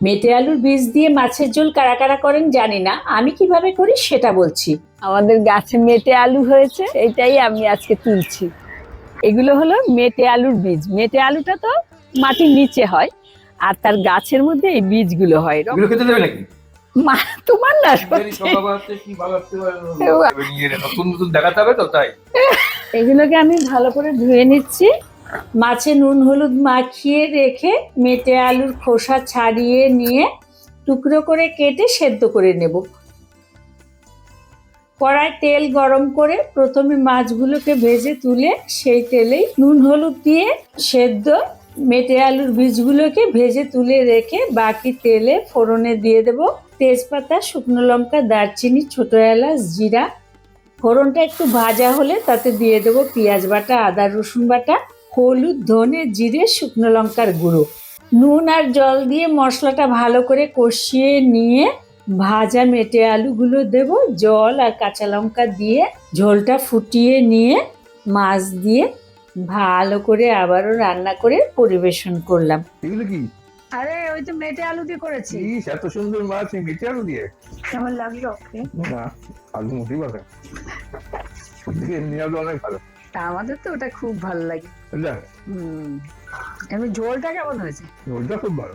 মেটে আলুর বীজ দিয়ে মাছের ঝোল কারা কারা করেন জানি না। আমি কীভাবে করি সেটা বলছি। আমাদের গাছে মেটে আলু হয়েছে এটাই আমি আজকে তুলছি। এগুলো হলো মেটে আলুর বীজ। মেটে আলুটা তো মাটির নিচে হয় আর তার গাছের মধ্যে এই বীজগুলো হয়। এগুলো খেতে দেবে নাকি? মা তোমার না এগুলোকে আমি ভালো করে ধুয়ে নিচ্ছি। মাছে নুন হলুদ মাখিয়ে রেখে মেটে আলুর খোসা ছাড়িয়ে নিয়ে টুকরো করে কেটে সেদ্ধ করে নেব। কড়ায় তেল গরম করে প্রথমে মাছগুলোকে ভেজে তুলে সেই তেলেই নুন হলুদ দিয়ে সেদ্ধ মেটে আলুর বীজগুলোকে ভেজে তুলে রেখে বাকি তেলে ফোড়নে দিয়ে দেব। তেজপাতা, শুকনো লঙ্কা, দারচিনি, ছোটো এলাচ, জিরা। ফোড়নটা একটু ভাজা হলে তাতে দিয়ে দেবো পেঁয়াজ বাটা, আদা, রসুন বাটা। হলুদ ধনে জিরে শুকনো লঙ্কার গুঁড়ো। নুন আর জল দিয়ে মশলাটা ভালো করে কষিয়ে নিয়ে ভাজা মেটে আলুগুলো দেব। জল আর কাঁচা লঙ্কা দিয়ে ঝোলটা ফুটিয়ে নিয়ে মাছ দিয়ে ভালো করে আবারও রান্না করে পরিবেশন করলাম। এগুলো কি? আরে ওই তো মেটে আলু দিয়ে করেছি। ইস, এত সুন্দর মাছ এই মিঠে আলু দিয়ে? কেমন লাগল? না আলু মুঠি বাঁকা এমনি আলু অনেক ভালো। তা আমাদের তো ওটা খুব ভালো লাগে। এমনি ঝোলটা কেমন হয়েছে? ঝোলটা খুব ভালো।